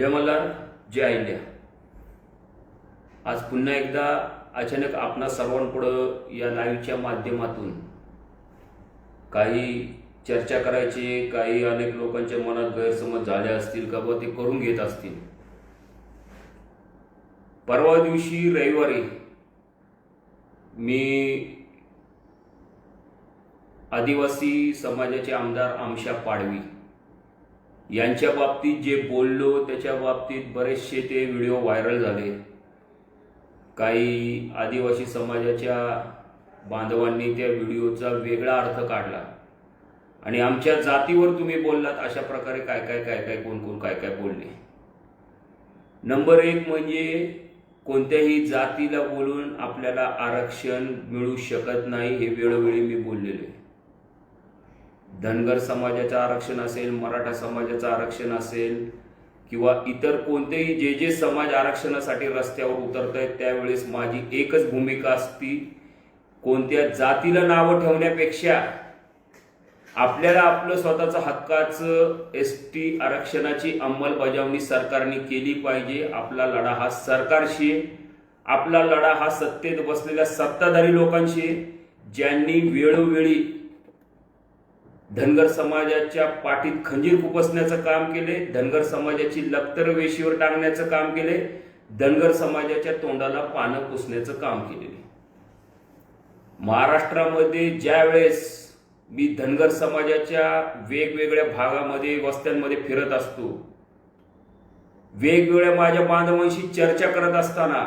जय मल्हार जय अहिल्या. आज पुन्हा एकदा अचानक आपणा सर्वांपुढं या लाईव्हच्या माध्यमातून काही चर्चा करायची काही अनेक लोकांच्या मनात गैरसमज झाले असतील का बा ते करून घेत असतील. परवा दिवशी रविवारी मी आदिवासी समाजाचे आमदार आमशा पाडवी यांच्या बाबतीत जे बोललो त्याच्या बाबतीत बरेचसे ते व्हिडिओ व्हायरल झाले. काही आदिवासी समाजाच्या बांधवांनी त्या व्हिडिओचा वेगळा अर्थ काढला. आणि आमच्या जातीवर तुम्ही बोललात अशा प्रकारे काय काय काय काय कोण कोण काय काय बोलले? नंबर एक म्हणजे कोणत्याही जातीला बोलून आपल्याला आरक्षण मिळू शकत नाही हे वेळोवेळी मी बोललेलो आहे. धनगर समाजाचं आरक्षण असेल मराठा समाजाचं आरक्षण असेल किंवा इतर कोणतेही जे जे समाज आरक्षणासाठी रस्त्यावर उतरत आहेत त्यावेळेस माझी एकच भूमिका असती कोणत्या जातीला नावं ठेवण्यापेक्षा आपल्याला आपलं स्वतःचं हक्काचं एस टी आरक्षणाची अंमलबजावणी सरकारने केली पाहिजे. आपला लढा हा सरकारशी आपला लढा हा सत्तेत बसलेल्या सत्ताधारी लोकांशी ज्यांनी वेळोवेळी धनगर समाजाच्या पाठीत खंजीर खुपसण्याचं काम केले धनगर समाजाची लक्तर वेशीवर टांगण्याचं काम केले धनगर समाजाच्या तोंडाला पानं पुसण्याचं काम केलेले. महाराष्ट्रामध्ये ज्या वेळेस मी धनगर समाजाच्या वेगवेगळ्या भागामध्ये वस्त्यांमध्ये फिरत असतो वेगवेगळ्या माझ्या बांधवांशी चर्चा करत असताना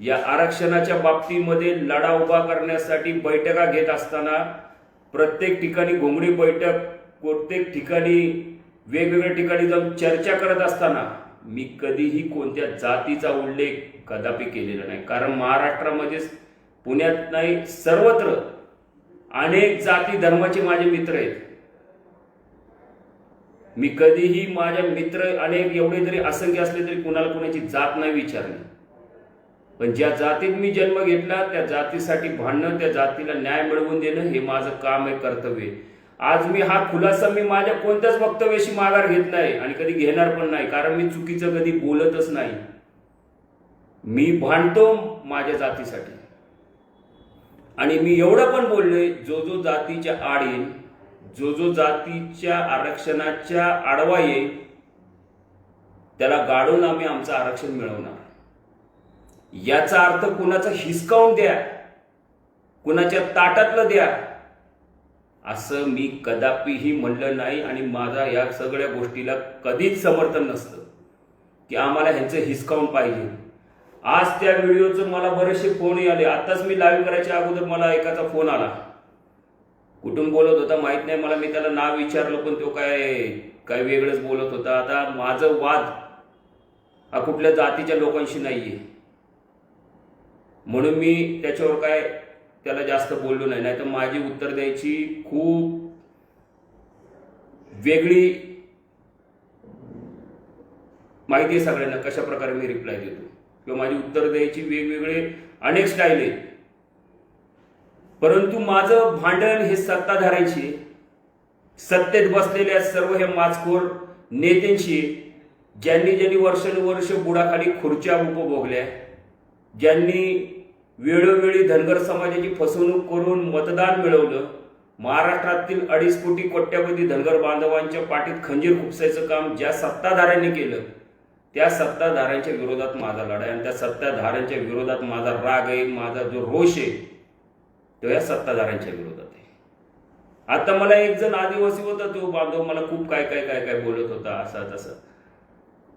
या आरक्षणाच्या बाबतीमध्ये लढा उभा करण्यासाठी बैठका घेत असताना प्रत्येक ठिकाणी घोंगडी बैठक प्रत्येक ठिकाणी वेगवेगळ्या ठिकाणी जाऊन चर्चा करत असताना मी कधीही कोणत्या जातीचा उल्लेख कदापि केलेला नाही. कारण महाराष्ट्रामध्येच पुण्यात नाही सर्वत्र अनेक जाती धर्माचे माझे मित्र आहेत. मी कधीही माझ्या मित्र अनेक एवढे जरी असंख्य असले तरी कुणाला कुणाची जात नाही विचारली. पण ज्या जातीत मी जन्म घेतला त्या जातीसाठी भांडणं त्या जातीला न्याय मिळवून देणं हे माझं काम आहे कर्तव्य आज मी हा खुलासा मी माझ्या कोणत्याच वक्तव्याशी माघार घेत नाही आणि कधी घेणार पण नाही कारण मी चुकीचं कधी बोलतच नाही. मी भांडतो माझ्या जातीसाठी. आणि मी एवढं पण बोललोय जो जो जातीच्या आड येईल जो जो जातीच्या आरक्षणाच्या आडवा येईल त्याला गाडून आम्ही आमचं आरक्षण मिळवणार. याचा अर्थ कुणाचा हिसकावून द्या. कुणाच्या ताटातलं द्या. असं मी कदापिही म्हणलं नाही आणि माझा या सगळ्या गोष्टीला कधीच समर्थन नसतं. की आम्हाला ह्यांचं हिसकावून पाहिजे. आज त्या व्हिडिओचं मला बरेचसे फोनही आले आताच मी लाईव्ह करायच्या अगोदर मला एकाचा फोन आला. कुठून बोलत होता माहीत नाही. मला मी त्याला नाव विचारलं पण तो काय काय वेगळंच बोलत होता. आता माझं वाद हा कुठल्या जातीच्या लोकांशी नाही आहे म्हणून मी त्याच्यावर काय त्याला जास्त बोललो नाही. नाहीतर माझी उत्तर द्यायची खूप वेगळी माहिती आहे सगळ्यांना कशा प्रकारे मी रिप्लाय देतो. किंवा माझी उत्तर द्यायची वेगवेगळे अनेक स्टाईल आहेत. परंतु माझं भांडण हे सत्ताधाऱ्यांशी सत्तेत बसलेल्या सर्व हे माचखोर नेत्यांशी ज्यांनी ज्यांनी वर्षानुवर्ष बुडाखाली खुर्च्या उपभोगल्या ज्यांनी वेळोवेळी धनगर समाजाची फसवणूक करून मतदान मिळवलं महाराष्ट्रातील अडीच कोटी कोट्यावधी धनगर बांधवांच्या पाठीत खंजीर खुपसायचं काम ज्या सत्ताधाऱ्यांनी केलं त्या सत्ताधाऱ्यांच्या विरोधात माझा लढा आहे आणि त्या सत्ताधाऱ्यांच्या विरोधात माझा राग आहे माझा जो रोष आहे तो या सत्ताधाऱ्यांच्या विरोधात आहे. आता मला एक जण आदिवासी होता तो बांधव मला खूप काय काय काय काय बोलत होता असं तसं.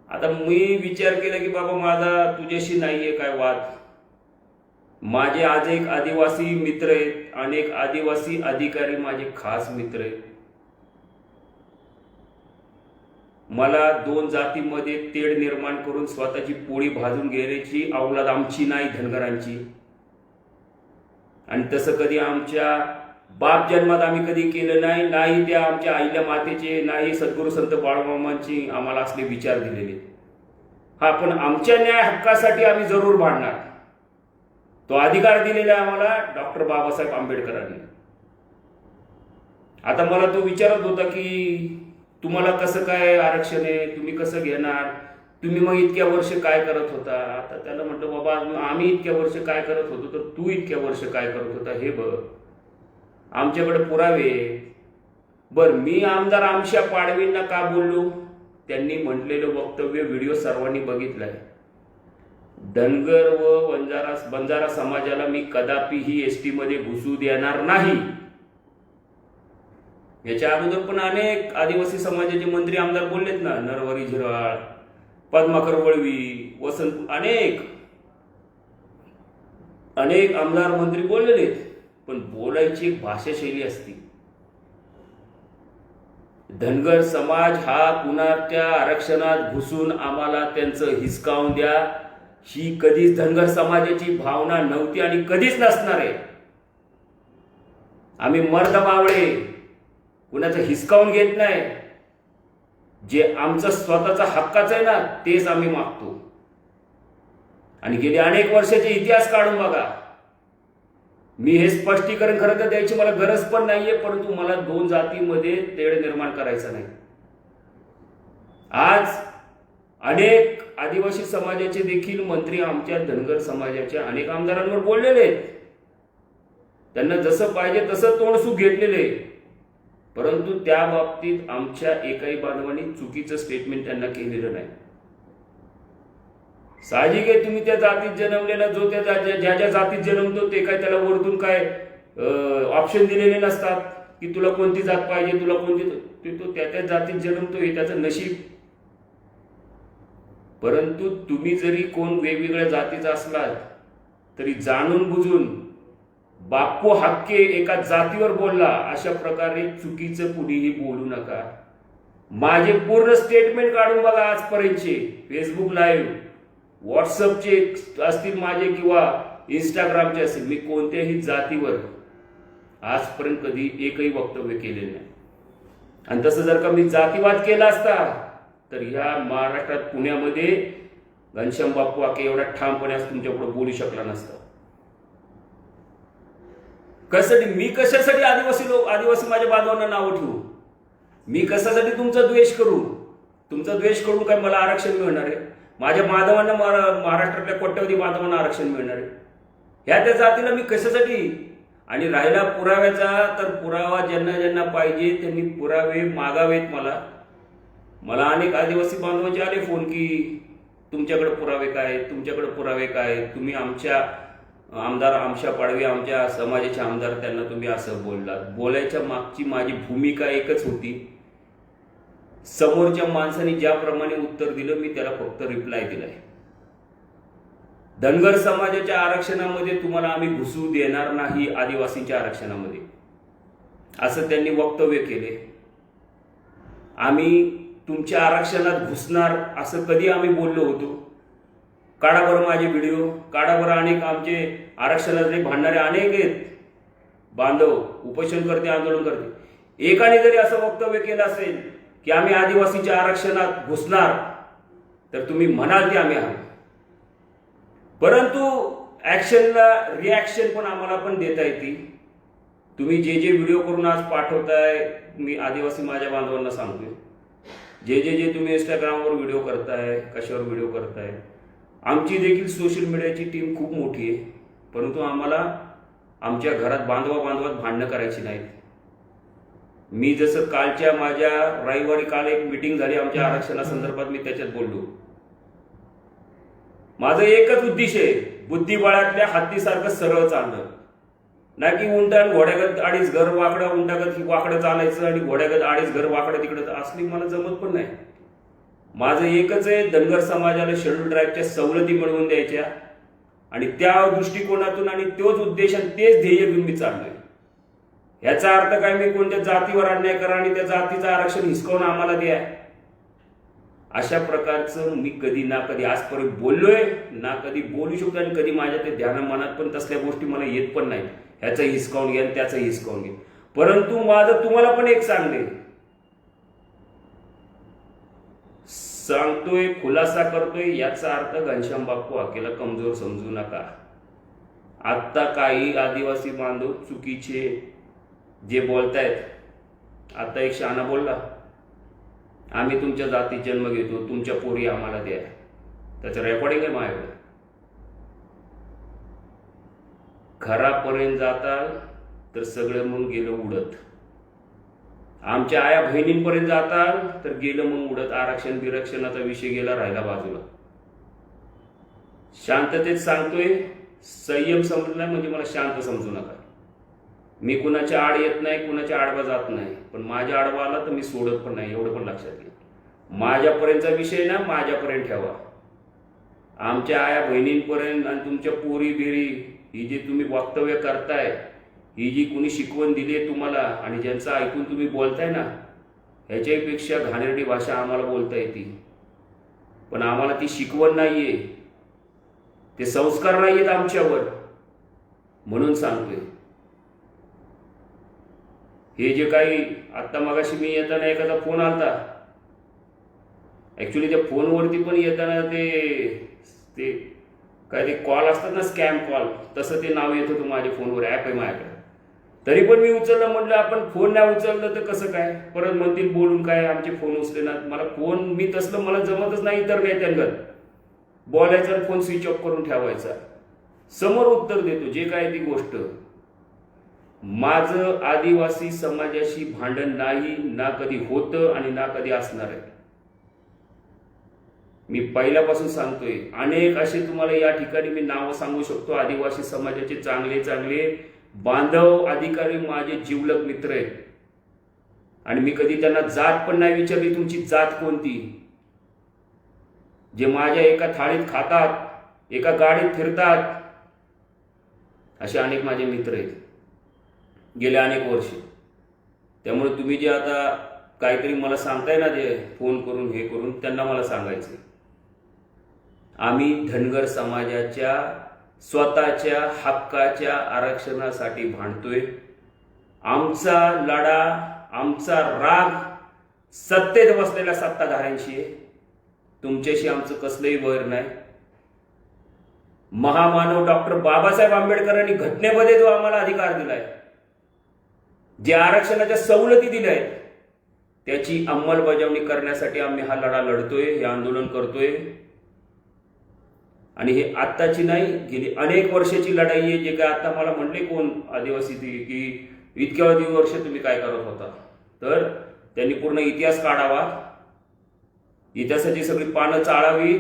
आता मी विचार केला की बाबा माझा तुझ्याशी नाहीये काय वाद? माझे आज एक आदिवासी मित्र आहेत अनेक आदिवासी अधिकारी माझे खास मित्र आहेत. मला दोन जातीमध्ये तेढ निर्माण करून स्वतःची पोळी भाजून घेण्याची अवलाद आमची नाही धनगरांची. आणि तसं कधी आमच्या बाप जन्मात आम्ही कधी केलं नाही नाही त्या आमच्या आईल्या मातेचे नाही सद्गुरू संत बाळमामांची आम्हाला असले विचार दिलेले. हा पण आमच्या न्याय हक्कासाठी आम्ही जरूर भांडणार. तो अधिकार दिलेला आहे आम्हाला डॉक्टर बाबासाहेब आंबेडकरांनी. आता मला तो विचारत होता की तुम्हाला कसं काय आरक्षण आहे? तुम्ही कसं घेणार? तुम्ही मग इतक्या वर्ष काय करत होता? आता त्याला म्हटलं बाबा आम्ही इतक्या वर्ष काय करत होतो तर तू इतक्या वर्ष काय करत होता? हे बघ. आमच्याकडे पुरावे बर मी आमदार आमच्या पाडवींना का बोललो? त्यांनी म्हटलेलं वक्तव्य व्हिडिओ सर्वांनी बघितलाय. धनगर व बंजारा बंजारा समाजाला मी कदापिही एस टी मध्ये घुसू देणार नाही. याच्या अगोदर पण अनेक आदिवासी समाजाचे मंत्री आमदार बोललेत ना नरवरी झिराळ पद्माकर वळवी वसंत अनेक अनेक आमदार मंत्री बोललेले पण बोलायची एक भाषाशैली असती. धनगर समाज हा कुणाच्या आरक्षणात घुसून आम्हाला त्यांचं हिसकावून द्या ही कधीच धनगर समाजाची भावना नव्हती आणि कधीच नसणार आहे. आम्ही मर्द बावळे कुणाचं हिसकावून घेत नाही. जे आमचं स्वतःचा हक्काचं आहे ना तेच आम्ही मागतो. आणि गेले अनेक वर्षाचे इतिहास काढून बघा. मी हे स्पष्टीकरण खरं तर द्यायची मला गरज पण नाहीये परंतु मला दोन जातीमध्ये तेढ निर्माण करायचं नाही. आज अनेक आदिवासी समाजाचे देखील मंत्री आमच्या धनगर समाजाच्या अनेक आमदारांवर बोललेले आहेत. त्यांना जसं पाहिजे तसं तोंडसूक घेतलेले परंतु त्या बाबतीत आमच्या एकाही बांधवांनी चुकीचं स्टेटमेंट त्यांना केलेलं नाही. साहजिक आहे तुम्ही त्या जातीत जन्मलेला जो त्या ज्या ज्या जातीत जन्मतो ते काय त्याला वरतून काय ऑप्शन दिलेले नसतात की तुला कोणती जात पाहिजे तुला कोणती तो त्या त्या जातीत जन्मतो हे त्याचं नशीब परंतु तुम्ही जरी कोण वेगवेगळ्या जातीचा असलात तरी जाणून बुजून बाप्पू हक्के एका जातीवर बोलला अशा प्रकारे चुकीचं कुणीही बोलू नका. माझे पूर्ण स्टेटमेंट काढून बघा आजपर्यंतचे. फेसबुक लाईव्ह व्हॉट्सअपचे असतील माझे किंवा इंस्टाग्रामचे असतील मी कोणत्याही जातीवर आजपर्यंत कधी एकही वक्तव्य केले नाही. आणि तसं जर का मी जातीवाद केला असता तर ह्या महाराष्ट्रात पुण्यामध्ये घनश्याम बाप्पू आके एवढा ठामपणे असं तुमच्यापुढे बोलू शकला नसता. कशासाठी? मी कशासाठी आदिवासी लोक आदिवासी माझ्या बांधवांना नावं ठेवू? मी कशासाठी तुमचा द्वेष करू? तुमचा द्वेष करून काय मला आरक्षण मिळणार आहे? माझ्या माधवांना महाराष्ट्रातल्या कोट्यवधी माधवांना आरक्षण मिळणार आहे? ह्या त्या जातीला मी कशासाठी? आणि राहिला पुराव्याचा तर पुरावा ज्यांना ज्यांना पाहिजे त्यांनी पुरावे मागावेत मला. मला अनेक आदिवासी बांधवांचे आले फोन की तुमच्याकडे पुरावे काय तुमच्याकडे पुरावे काय? तुम्ही आमच्या आमदार आमच्या पाडवी आमच्या समाजाचे आमदार त्यांना तुम्ही असं बोललात. बोलायच्या मागची माझी भूमिका एकच होती. समोरच्या माणसाने ज्याप्रमाणे उत्तर दिलं मी त्याला फक्त रिप्लाय दिलाय. धनगर समाजाच्या आरक्षणामध्ये तुम्हाला आम्ही घुसू देणार नाही आदिवासींच्या आरक्षणामध्ये. असं त्यांनी वक्तव्य केले. आम्ही तुमच्या आरक्षणात घुसणार असं कधी आम्ही बोललो होतो? काढाभर बरं माझे व्हिडिओ काढाभर बरं अनेक आमचे आरक्षणातले भांडणारे अनेक आहेत. बांधव उपोषण करते आंदोलन करते एकाने जरी असं वक्तव्य केलं असेल की आम्ही आदिवासीच्या आरक्षणात घुसणार तर तुम्ही म्हणाल की आम्ही आहोत. परंतु ॲक्शनला रिॲक्शन पण आम्हाला पण देता येते तुम्ही जे जे व्हिडिओ करून आज पाठवताय मी आदिवासी माझ्या बांधवांना सांगतोय. जे जे जे तुम्ही इंस्टाग्रामवर व्हिडिओ करताय कशावर व्हिडिओ करताय आमची देखील सोशल मीडियाची टीम खूप मोठी आहे. परंतु आम्हाला आमच्या घरात बांधवा बांधवात भांडणं करायची नाहीत. मी जसं कालच्या माझ्या रविवारी काल एक मिटिंग झाली आमच्या आरक्षणासंदर्भात मी त्याच्यात बोललो. माझं एकच उद्देश आहे बुद्धिबळातल्या हत्तीसारखं सरळ चालणं. ना की उंटा आणि घोड्यागत अडीच घर वाकडं उंटागत वाकडं चालायचं आणि घोड्यागत अडीच घर वाकडं तिकडं. असली मला जमत पण नाही. माझं एकच आहे धनगर समाजाला शेड्यूल ड्राईव्हच्या सवलती मिळवून द्यायच्या. आणि त्या दृष्टिकोनातून आणि तोच उद्देश आणि तेच ध्येय घेऊन मी चाललोय. ह्याचा अर्थ काय? मी कोणत्या जातीवर अन्याय करा आणि त्या जातीचं आरक्षण हिसकावून आम्हाला द्या. अशा प्रकारचं मी कधी ना कधी आजपर्यंत बोललोय ना कधी बोलू शकतो आणि कधी माझ्या ते ध्यान मनात पण तसल्या गोष्टी मला येत पण नाही ह्याचं हिसकावून घ्या आणि त्याचं हिसकावून घ्या परंतु माझं तुम्हाला पण एक सांगणे सांगतोय खुलासा करतोय याचा अर्थ घनश्याम बाप्पू अकेला कमजोर समजू नका. आत्ता काही आदिवासी बांधव चुकीचे जे बोलतायत आता एक शहाणा बोलला. आम्ही तुमच्या जातीत जन्म घेतो तुमच्या पोरी आम्हाला द्या. त्याचं रेकॉर्डिंग आहे माझ्याकडे. घरापर्यंत जाताल तर सगळं मग गेलं उडत. आमच्या आया बहिणींपर्यंत जाताल तर गेलं मग उडत. आरक्षण बिरक्षणाचा विषय गेला राहिला बाजूला. शांततेत सांगतोय संयम समजला म्हणजे मला शांत समजू नका. मी कुणाच्या आड येत नाही कुणाच्या आडवा जात नाही. पण माझ्या आडवा आला तर मी सोडत पण नाही एवढं पण लक्षात घे माझ्यापर्यंतचा विषय ना माझ्यापर्यंत ठेवा. आमच्या आया बहिणींपर्यंत आणि तुमच्या पोरी बिरी ही जी तुम्ही वक्तव्य करताय ही जी कुणी शिकवण दिली आहे तुम्हाला आणि ज्यांचं ऐकून तुम्ही बोलताय ना ह्याच्याहीपेक्षा घाणेरडी भाषा आम्हाला बोलता येते. पण आम्हाला ती शिकवण नाही आहे ते संस्कार नाहीयेत आमच्यावर म्हणून सांगतोय. हे जे काही आत्ता मगाशी मी येताना एखादा फोन आलता. ॲक्च्युली त्या फोनवरती पण येताना ते ते काही कॉल असतात ना स्कॅम कॉल तसं ते नाव येत होतं माझ्या फोनवर ॲप आहे माझ्याकडे. तरी पण मी उचललं म्हटलं आपण फोन नाही उचललं तर कसं काय? परत म्हणतील बोलून काय आमचे फोन उचले ना मला फोन मी तसलं मला जमतच नाही इतर त्यांना बोलायचा आणि फोन स्विच ऑफ करून ठेवायचा. समोर उत्तर देतो जे काय ती गोष्ट. माझं आदिवासी समाजाशी भांडण नाही ना कधी होतं आणि ना कधी असणार आहे. मी पहिल्यापासून सांगतोय अनेक असे तुम्हाला या ठिकाणी मी नावं सांगू शकतो. आदिवासी समाजाचे चांगले चांगले बांधव अधिकारी माझे जिवलग मित्र आहेत. आणि मी कधी त्यांना जात पण नाही विचारली तुमची जात कोणती? जे माझ्या एका थाळीत खातात एका गाडीत फिरतात असे अनेक माझे मित्र आहेत. गेले अनेक वर्ष. त्यामुळे तुम्ही जे आता काहीतरी मला सांगताय ना जे फोन करून हे करून त्यांना मला सांगायचं आम्ही धनगर समाजाच्या स्वतःच्या हक्काच्या आरक्षणासाठी भांडतोय. आमचा लढा आमचा राग सत्तेत बसलेल्या सत्ताधाऱ्यांशी आहे. तुमच्याशी आमचं कसलंही वैर नाही. महामानव डॉक्टर बाबासाहेब आंबेडकरांनी घटनेमध्ये जो आम्हाला अधिकार दिलाय जे आरक्षणाच्या सवलती दिल्या आहेत त्याची अंमलबजावणी करण्यासाठी आम्ही हा लढा लढतोय हे आंदोलन करतोय. आणि हे आत्ताची नाही गेली अनेक वर्षाची लढाई आहे जे काय आता मला म्हणले कोण आदिवासी ती की इतक्या वर्ष तुम्ही काय करत होता? तर त्यांनी पूर्ण इतिहास काढावा. इतिहासाची सगळी पानं चाळावी.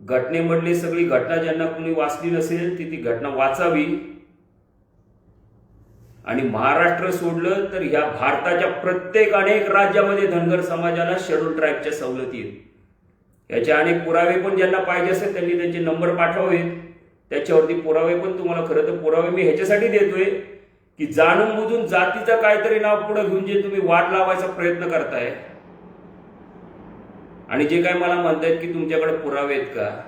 घटनेमधली सगळी घटना ज्यांना कोणी वाचली नसेल ती ती घटना वाचावी. आणि महाराष्ट्र सोडलं तर ह्या भारताच्या प्रत्येक अनेक राज्यामध्ये धनगर समाजाला शेड्यूल ट्राईबच्या सवलती आहेत. याचे अनेक पुरावे पण ज्यांना पाहिजे असेल त्यांनी त्यांचे नंबर पाठवावेत. त्याच्यावरती पुरावे पण तुम्हाला खरं तर पुरावे मी ह्याच्यासाठी देतोय की जाणून बुजून जातीचं काहीतरी नाव पुढे घेऊन जे तुम्ही वाट लावायचा प्रयत्न करताय. आणि जे काय मला म्हणतायत की तुमच्याकडे पुरावे आहेत का?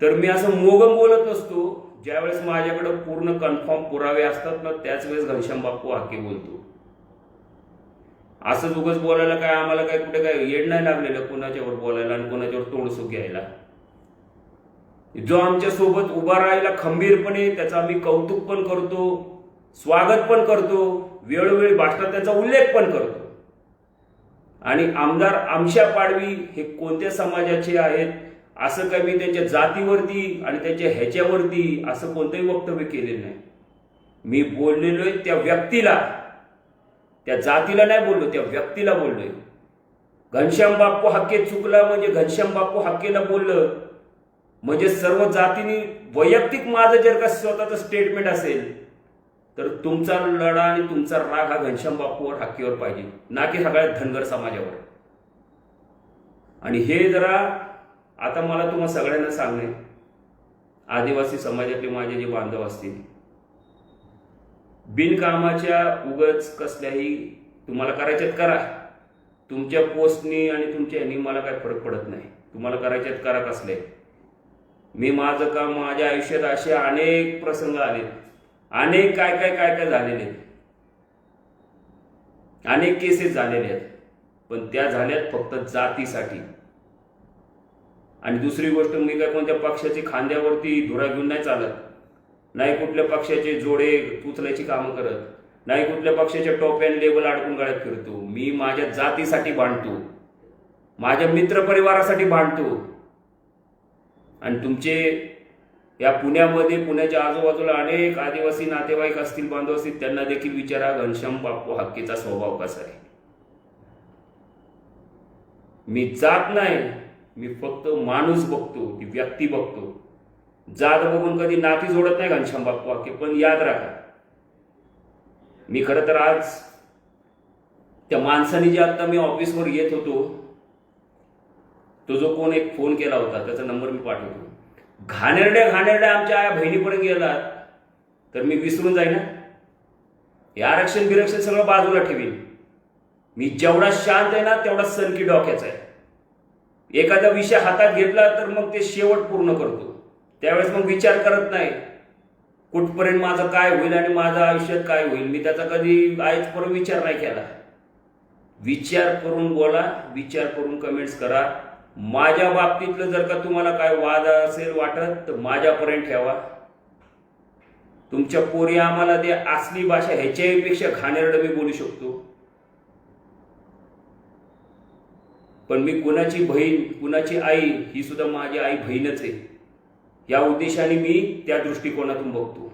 तर मी असं मोगम बोलत नसतो. ज्यावेळेस माझ्याकडे पूर्ण कन्फर्म पुरावे असतात ना त्याच वेळेस घनश्याम बापू हाके बोलतो. असंच उगच बोलायला काय आम्हाला काय कुठे काय येड नाही लागलेलं कोणाच्यावर बोलायला आणि कोणाच्यावर तोडसुख घ्यायला? जो आमच्यासोबत उभा राहायला खंबीरपणे त्याचं आम्ही कौतुक पण करतो स्वागत पण करतो वेळोवेळी भाषणात त्याचा उल्लेख पण करतो. आणि आमदार आमशा पाडवी हे कोणत्या समाजाचे आहेत असं काही मी त्यांच्या जातीवरती आणि त्यांच्या ह्याच्यावरती असं कोणतंही वक्तव्य केलेलं नाही. मी बोललेलो आहे त्या व्यक्तीला. त्या जातीला नाही बोललो त्या व्यक्तीला बोललोय. घनश्याम बाप्पू हक्के चुकला म्हणजे घनश्याम बाप्पू हक्केला बोललं म्हणजे सर्व जातीने वैयक्तिक माझं जर का स्वतःचं स्टेटमेंट असेल तर तुमचा लढा आणि तुमचा राग हा घनश्याम बापूवर हक्कीवर पाहिजे ना की सगळ्या धनगर समाजावर. आणि हे जरा आता मला तुम्हाला सगळ्यांना सांगणे आदिवासी समाजातले माझे जे बांधव असतील बिनकामाच्या उगच कसल्याही तुम्हाला करायच्यात करा. तुमच्या पोस्टनी आणि तुमच्या ह्यानी मला काय फरक पडत नाही. तुम्हाला करायच्यात करा कसले. मी माझं काम माझ्या आयुष्यात असे अनेक प्रसंग आले अनेक काय काय काय काय झालेले आहेत. अनेक केसेस झालेले आहेत. पण त्या झाल्यात फक्त जातीसाठी. आणि दुसरी गोष्ट मी काय कोणत्या पक्षाची खांद्यावरती धुरा घेऊन नाही चालत. नाही कुठल्या पक्षाचे जोडे उचलायची कामं करत नाही कुठल्या पक्षाच्या टॉप अँड लेवल अडकून गळ्यात फिरतो. मी माझ्या जातीसाठी बांधतो माझ्या मित्रपरिवारासाठी भांडतो. आणि तुमचे या पुण्यामध्ये पुण्याच्या आजूबाजूला अनेक आदिवासी नातेवाईक असतील बांधव असतील त्यांना देखील विचारा घनश्याम बाप्पू हक्कीचा स्वभाव कसा आहे. मी जात नाही. मी फक्त माणूस बघतो ती व्यक्ती बघतो. जात बघून कधी नाती जोडत नाही घनश्याम बाप्पू वाक्य? पण याद राखा. मी खरं तर आज त्या माणसाने जे आता मी ऑफिसवर येत होतो तो जो कोण एक फोन केला होता त्याचा नंबर मी पाठवतो. घाणेरड्या घाणेरड्या आमच्या आया बहिणीपर्यंत गेला तर मी विसरून जाईन. ना हे आरक्षण बिरक्षण सगळं बाजूला ठेवीन. मी जेवढा शांत आहे ना तेवढा सनकी डोक्याचा आहे. एखादा विषय हातात घेतला तर मग ते शेवट पूर्ण करतो. त्यावेळेस मग विचार करत नाही. कुठपर्यंत माझं काय होईल आणि माझं आयुष्यात काय होईल? मी त्याचा कधी आजपर्यंत विचार नाही केला. विचार करून बोला विचार करून कमेंट्स करा. माझ्या बाबतीतलं जर का तुम्हाला काय वाद असेल वाटत तर माझ्यापर्यंत ठेवा. तुमच्या पोरी आम्हाला ते असली भाषा ह्याच्याहीपेक्षा घाणेरडं मी बोलू शकतो. पण मी कुणाची बहीण कुणाची आई ही सुद्धा माझी आई बहीणच आहे. या उद्देशाने मी त्या दृष्टिकोनातून बघतो.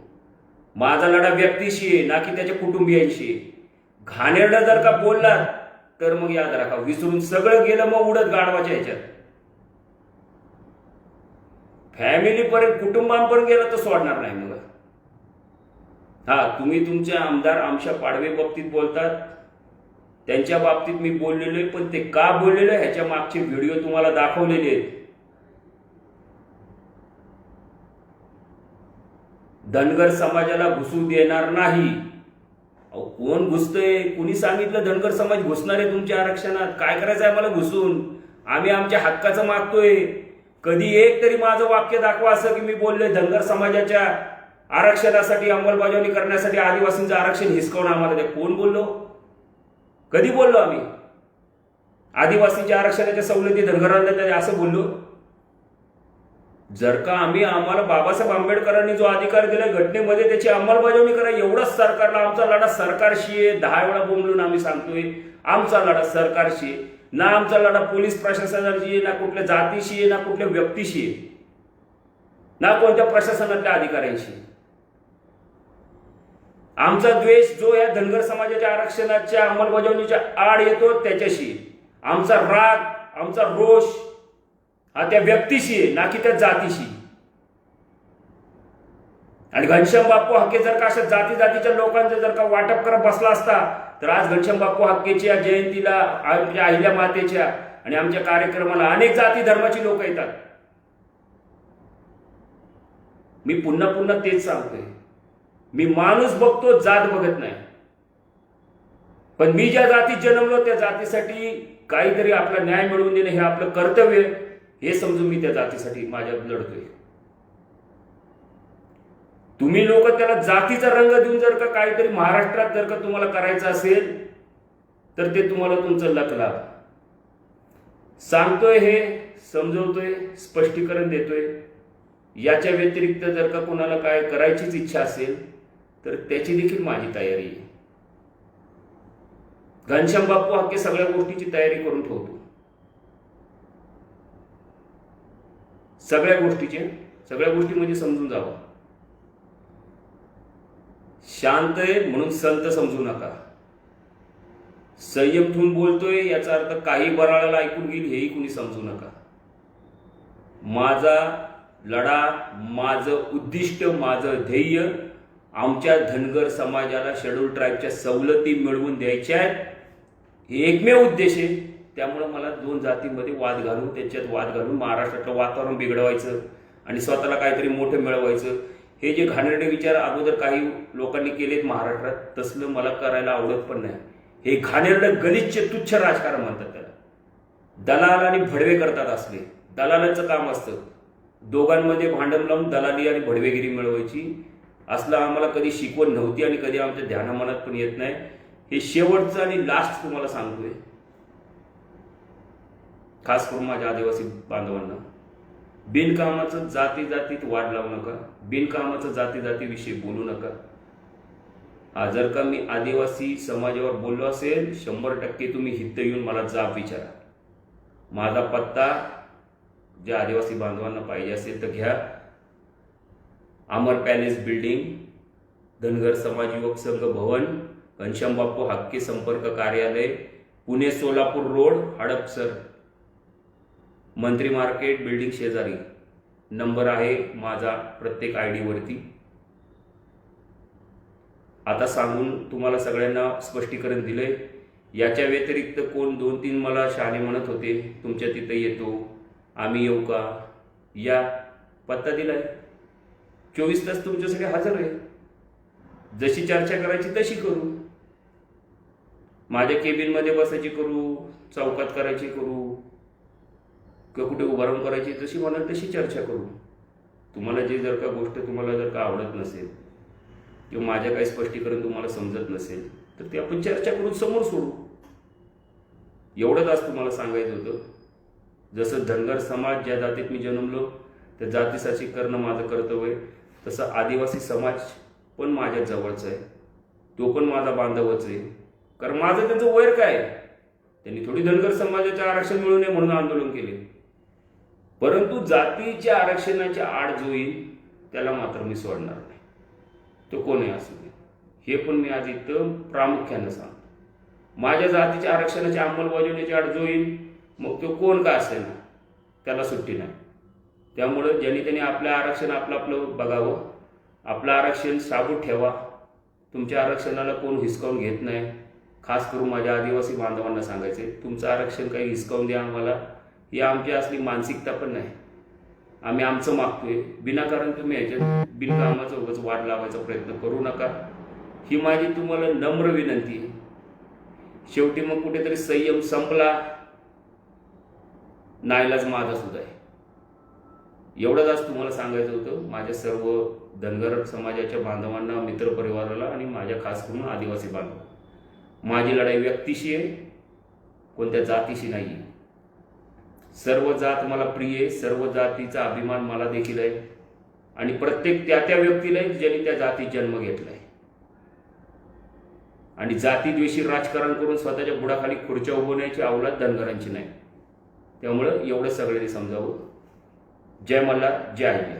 माझा लढा व्यक्तीशी आहे ना की त्याच्या कुटुंबियांशी घाणेरडा जर का बोलला तर मग याद राखा विसरून सगळं गेलं मग उडत गाडवाच्या ह्याच्यात. फॅमिलीपर्यंत कुटुंबांपर्यंत गेलं तर सोडणार नाही मग. हा तुम्ही तुमच्या आमदार आमच्या पाडवे बाबतीत बोलतात. त्यांच्या बाबतीत मी बोललेलो आहे पण ते का बोललेलो आहे ह्याच्या मागचे व्हिडिओ तुम्हाला दाखवलेले आहेत. धनगर समाजाला घुसू देणार नाही. अहो कोण घुसतंय? कुणी सांगितलं धनगर समाज घुसणार आहे तुमच्या आरक्षणात? काय करायचं आहे मला घुसून? आम्ही आमच्या हक्काचं मागतोय. कधी एक तरी माझं वाक्य दाखवा असं की मी बोललोय धनगर समाजाच्या आरक्षणासाठी अंमलबजावणी करण्यासाठी आदिवासींचं आरक्षण हिसकावून आम्हाला द्या. कोण बोललो? कधी बोललो आम्ही? आदिवासींच्या आरक्षणाच्या सवलती धनगरांना असं बोललो? जर का आम्ही आम्हाला बाबासाहेब आंबेडकरांनी जो अधिकार दिला घटनेमध्ये त्याची अंमलबजावणी करा एवढाच सरकारला आमचा लढा सरकारशी आहे. दहा वेळा बोंबलून आम्ही सांगतोय आमचा लढा सरकारशी आहे. ना आमचा लढा पोलीस प्रशासनाशी आहे ना कुठल्या जातीशी आहे ना कुठल्या व्यक्तीशी आहे. ना कोणत्या प्रशासनातल्या अधिकाऱ्यांशी आमचा द्वेष जो या धनगर समाजाच्या आरक्षणाच्या अंमलबजावणीच्या आड येतो त्याच्याशी आमचा राग आमचा रोष हा त्या व्यक्तीशी आहे ना की त्या जातीशी. आणि घनश्याम बाप्पू हक्के जर का अशा जाती जातीच्या लोकांचं जर का वाटप करत बसला असता तर आज घनश्याम बाप्पू हक्केच्या जयंतीला आमच्या म्हणजे अहिल्या मातेच्या आणि आमच्या कार्यक्रमाला अनेक जाती धर्माची लोक येतात. मी पुन्हा पुन्हा तेच सांगतोय. मी माणूस बघतो जात बघत नाही. पण मी ज्या जातीत जन्मलो त्या जातीसाठी काहीतरी आपला न्याय मिळवून देणं हे आपलं कर्तव्य आहे. हे समजून मी त्या जातीसाठी माझ्या लढतोय. तुम्ही लोक त्याला जातीचा रंग देऊन जर का काहीतरी महाराष्ट्रात जर का तुम्हाला करायचं असेल तर ते तुम्हाला तुमचं लक लाभ सांगतोय हे समजवतोय स्पष्टीकरण देतोय. याच्या व्यतिरिक्त जर का कोणाला काय करायचीच इच्छा असेल तर त्याची देखील माझी तयारी आहे. घनश्याम बाप्पू हक्के सगळ्या गोष्टीची तयारी करून ठेवतो. सगळ्या गोष्टीचे सगळ्या गोष्टी म्हणजे समजून जावं. शांत आहे म्हणून संत समजू नका. संयम ठेवून बोलतोय याचा अर्थ काही बराळाला ऐकून घेईल हेही कुणी समजू नका. माझा लढा माझं उद्दिष्ट माझं ध्येय आमच्या धनगर समाजाला शेड्यूल ट्राईबच्या सवलती मिळवून द्यायच्या आहेत. हे एकमेव उद्देश आहे. त्यामुळं मला दोन जातीमध्ये वाद घालून त्यांच्यात वाद घालून महाराष्ट्रातलं वातावरण बिघडवायचं आणि स्वतःला काहीतरी मोठं मिळवायचं. हे जे घाणेरडे विचार अगोदर काही लोकांनी केलेत महाराष्ट्रात तसलं मला करायला आवडत पण नाही. हे घाणेरडं गलिच्छ तुच्छ राजकारण म्हणतात त्याला. दलाल आणि भडवे करतात असले दलालाचं काम असतं. दोघांमध्ये भांडण लावून दलाली आणि भडवेगिरी मिळवायची असलं आम्हाला कधी शिकवण नव्हती आणि कधी आमच्या ध्यानामनात पण येत नाही. हे शेवटचं आणि लास्ट तुम्हाला सांगतोय. खास करून माझ्या आदिवासी बांधवांना. बिनकामाचं जाती जातीत वाढ लावू नका. बिनकामाचं जाती जातीविषयी बोलू नका. हा जर का मी आदिवासी समाजावर बोललो असेल शंभर टक्के तुम्ही हित येऊन मला जाब विचारा. माझा पत्ता ज्या आदिवासी बांधवांना पाहिजे असेल तर घ्या. अमर पॅलेस बिल्डिंग धनगर समाज युवक संघ भवन घनश्याम बाप्पू हक्के संपर्क कार्यालय पुणे सोलापूर रोड हडपसर. मंत्री मार्केट बिल्डिंग शेजारी. नंबर आहे माझा प्रत्येक आय डीवरती आता सांगून तुम्हाला सगळ्यांना स्पष्टीकरण दिलंय. याच्या व्यतिरिक्त कोण दोन तीन मला शहाणे म्हणत होते तुमच्या तिथे येतो आम्ही येऊ का? या पत्ता दिलाय. चोवीस तास तुमच्यासाठी हजर आहे. जशी चर्चा करायची तशी करू. माझ्या केबिनमध्ये बसायची करू चौकात करायची करू. किंवा कुठे उभारून करायची जशी म्हणाल तशी चर्चा करू. तुम्हाला जे जर का गोष्ट तुम्हाला जर का आवडत नसेल किंवा माझ्या काही स्पष्टीकरण तुम्हाला समजत नसेल तर ते आपण चर्चा करून समोर सोडू. एवढंच आज तुम्हाला सांगायचं होतं. जसं धनगर समाज ज्या जातीत मी जन्मलो त्या जातीसाठी करणं माझं कर्तव्य आहे. तसं आदिवासी समाज पण माझ्या जवळचा आहे. तो पण माझा बांधवच आहे. कारण माझं त्यांचं वैर काय? त्यांनी थोडी धनगर समाजाचे आरक्षण मिळू नये म्हणून आंदोलन केले. परंतु जातीच्या आरक्षणाच्या आड जो येईल त्याला मात्र मी सोडणार नाही. तो कोणी असू दे हे पण मी आज इथं प्रामुख्यानं सांगतो. माझ्या जातीच्या आरक्षणाच्या अंमलबजावणीची आड जो येईल मग तो कोण का असेल त्याला सुट्टी नाही. त्यामुळं ज्यांनी त्यांनी आपलं आरक्षण आपलं आपलं बघावं आपलं आरक्षण साबूत ठेवा. तुमच्या आरक्षणाला कोण हिसकावून घेत नाही. खास करून माझ्या आदिवासी बांधवांना सांगायचे तुमचं आरक्षण काही हिसकावून द्या आम्हाला. ही आमची असली मानसिकता पण नाही. आम्ही आमचं मागतोय. विनाकारण तुम्ही याच्यात बिनकामाचं उगाच वाढ लावायचा प्रयत्न करू नका. ही माझी तुम्हाला नम्र विनंती आहे. शेवटी मग कुठेतरी संयम संपला. नाईलाज माझा सुद्धा आहे. एवढंच आज तुम्हाला सांगायचं होतं. माझ्या सर्व धनगर समाजाच्या बांधवांना मित्रपरिवाराला आणि माझ्या खास करून आदिवासी बांधव माझी लढाई व्यक्तीशी आहे. कोणत्या जातीशी नाही आहे सर्व जात मला प्रिय आहे सर्व जातीचा अभिमान मला देखील आहे. आणि प्रत्येक त्या त्या व्यक्तीला आहे ज्याने त्या जातीत जन्म घेतलाय. आणि जातीद्वेषी राजकारण करून स्वतःच्या बुडाखाली खुर्च्या उभवण्याची अवलाद धनगरांची नाही. त्यामुळं एवढं सगळ्यांनी समजावं. जय मल्हार जय आय